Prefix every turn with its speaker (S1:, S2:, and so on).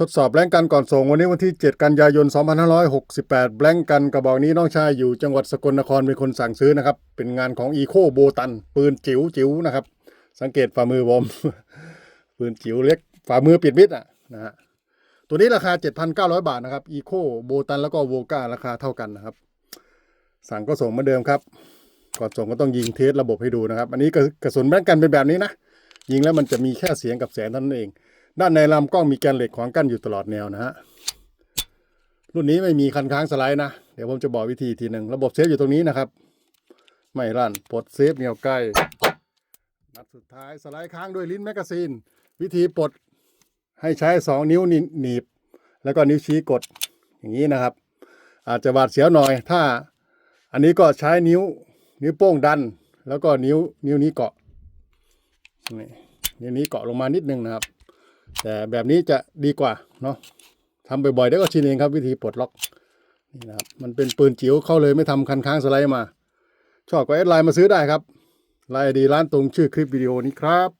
S1: ทดสอบแบงก์กันก่อนส่งวันนี้วันที่ 7 กันยายน 2568 แบงก์กันกระบอกนี้น้องชายอยู่จังหวัดสกลนครเป็นคนสั่งซื้อนะครับ เป็นงานของอีโคโบตัน ปืนจิ๋วจิ๋วนะครับ สังเกตฝ่ามือผมปืนจิ๋วเล็กฝ่ามือปิดมิดอะนะฮะตัวนี้ราคา 7,900 บาทนะครับอีโคโบตันแล้วก็โวก้าราคาเท่ากันนะครับ สั่งก็ส่งเหมือนเดิมครับ ก่อนส่งก็ต้องยิงเทสระบบให้ดูนะครับ อันนี้กระสุนแบงก์กันเป็นแบบนี้นะยิงแล้วมันจะมีแค่เสียงกับแสงเท่านั้นเอง ด้านในลำกล้องมีแกนเหล็กขวางกั้นอยู่ตลอดแนวนะฮะรุ่นนี้ไม่มีคันค้างสไลด์นะ เดี๋ยวผมจะบอกวิธีทีหนึ่งระบบเซฟอยู่ตรงนี้นะครับ ไม่ลั่นปลดเซฟเหนียวใกล้นัดสุดท้ายสไลด์ค้างด้วยลิ้นแมกกาซีน วิธีปลดให้ใช้สองนิ้วหนีบ แล้วก็นิ้วชี้กดอย่างนี้นะครับ อาจจะบาดเสียวหน่อย ถ้าอันนี้ก็ใช้นิ้ว นิ้วโป้งดัน แล้วก็นิ้วนิ้วนี้เกาะนี่นิ้วนี้เกาะลงมานิดนึงนะครับ แต่แบบนี้จะดีกว่าเนาะทำบ่อยๆได้ก็ชินเองครับวิธีปลดล็อกนี่นะครับมันเป็นปืนจิ๋วเข้าเลยไม่ทำคันค้างสไลด์มา ชอบก็แอดไลน์มาซื้อได้ครับไลน์ดีร้านตรงชื่อคลิปวิดีโอนี้ครับ